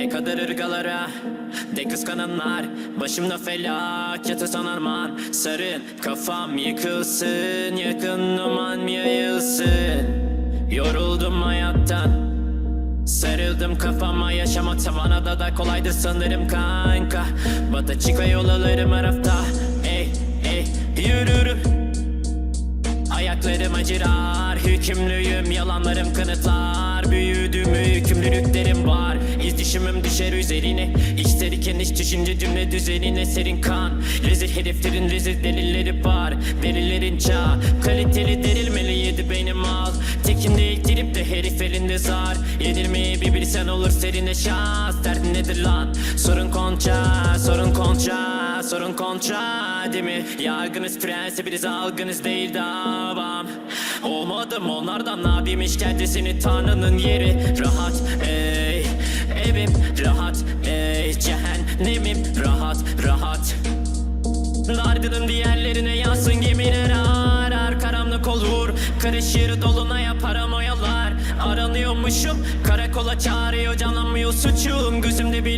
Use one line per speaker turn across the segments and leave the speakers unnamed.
Ne kadar ırgalara De kıskananlar. Başımda felaket atan armağan. Sarın kafam yıkılsın Yakın duman yayılsın. Yoruldum hayattan. Sarıldım kafama yaşama tavana da kolaydır sanırım kanka. Bata çıka yol alırım her hafta. Ey ey yürürüm Ayaklarım acırar Hükümlüyüm yalanlarım kanıtlar. Büyüdüm yükümlülüklerim var. İz düşümüm düşer üzerine. İçler iken iç düşünce cümle düzenine Serin kan. Rezil heriflerin rezil delilleri var. Delilerin çağ Kaliteli derilmeli yedi benim al Tekim değil trip de herif elinde zar. Yenilmeyi bir bilsen olur serine şans. Derdin nedir lan? Sorun konça Sorun konça sorun kontra değil mi? Yargınız prensibiniz algınız değil davam. Olmadım onlardan yapayım? İşkencesini tanrının yeri. Rahat ey evim. Rahat ey cehennemim. Rahat rahat. Ardının diğerlerine yansın gemiler arar Karanlık olur karışır dolunaya paranoyalar Aranıyormuşum karakola çağırıyor canlanmıyor suçum. Gözümde bile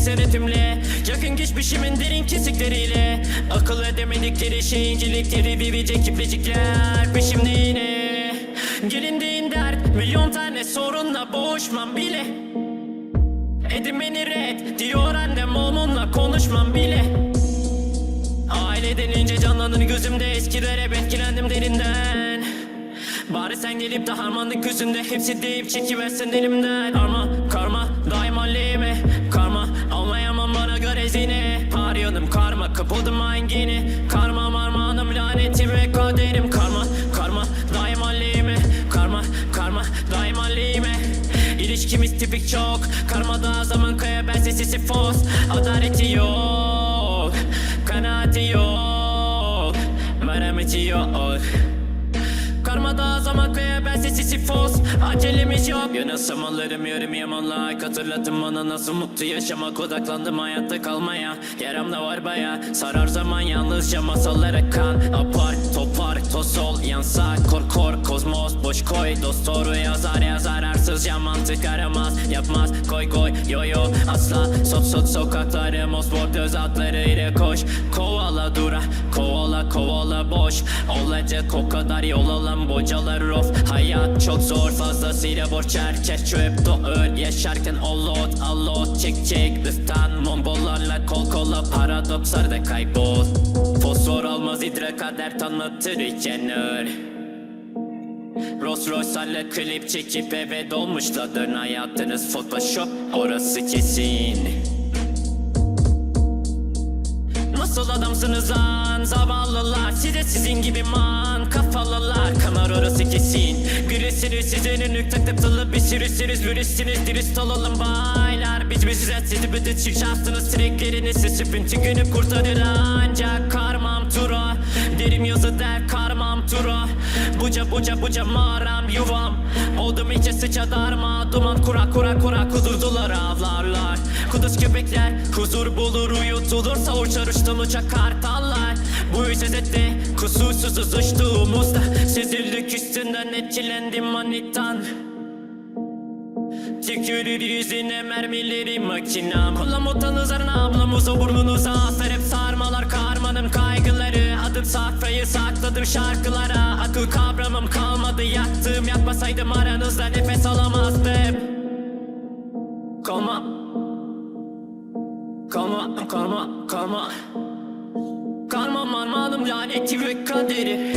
senetimle Yakın geçmişimin derin kesikleriyle Akıl edemedikleri şey incelikleri Vivecek kiplecikler peşimde yine. Gelindiğin dert milyon tane sorunla boğuşmam bile. Edin beni red diyor annem onunla konuşmam bile. Aile denince canlanır gözümde eskiler hep etkilendim derinden. Bari sen gelip de harmanlık gözünde hepsi deyip çekiversen elimden. Karma karma daima lehime zine Arıyordum karma kapıldım hangini Karma marmanım lanetim ve kaderim. Karma karma daima lehime Karma karma daima lehime İlişkimiz tipik çok. Karmada zaman kaya ben sesi fos Adaleti yok Kanaati yok Merhameti yok Karmada zaman kaya ben sesi sifos. Acelemiz yok. Yanasamalarım yarım yaman like Hatırlatın bana nasıl mutlu yaşamak. Odaklandım hayatta kalmaya. Yaramda var baya. Sarar zaman yalnızca masallara kan Topar tosol yansa Kor kor kozmos. Boş koy Dost doğru yazar yazar. Arsızca mantık aramaz Yapmaz. Koy koy yo yo asla. Sot sot sokakları mosmor göz atlarıyla koş. Kovala dura kovala kovala boş. Olacak o kadar yol alan bocalar of. Hayat çok zor fazlasıyla borç herkes çöp do öl. Yaşarken allot allot. Çek çek Üstten mombollarla kol kola paradokslarda kaybol. Fosfor olmaz idrak kader tanıtır ikenör Rolls Royce'larla klip çekip eve dolmuşladır hayatınız Photoshop orası kesin. Nasıl adamsınız lan? Zavallılar Size sizin gibi man. Kafalılar Kamar orası kesin. Birisiniz sizin ünlük takıp tılı bir sürüsünüz. Virüsünüz dürüst olalım baylar. Biz biziz sizi bütün şansınız Trekleriniz sizi bütün günü kurtarır ancak tura. Derim yazı der karmam tura. Buca buca buca mağaram yuvam. Oldum içe sıça darma Duman kura kura kura kudurdular avlarlar. Kuduz köpekler huzur bulur uyutulursa uçar uçtum uçak kartallar. Bu yüzezette kusursuzuz uçtuğumuzda Süzüldük üstünden etkilendim manitan. Tükürür yüzüne mermileri makinam. Kulamutan üzerine ablamıza burnunuza Asar hep sarmalar karmanın kaygıları Adım safrayı sakladım şarkılara. Akıl kavramım kalmadı yaktım Yakmasaydım aranızda nefes alamazdım. Kalma Kalma kalma kalma Kalma marmanım laneti ve kaderi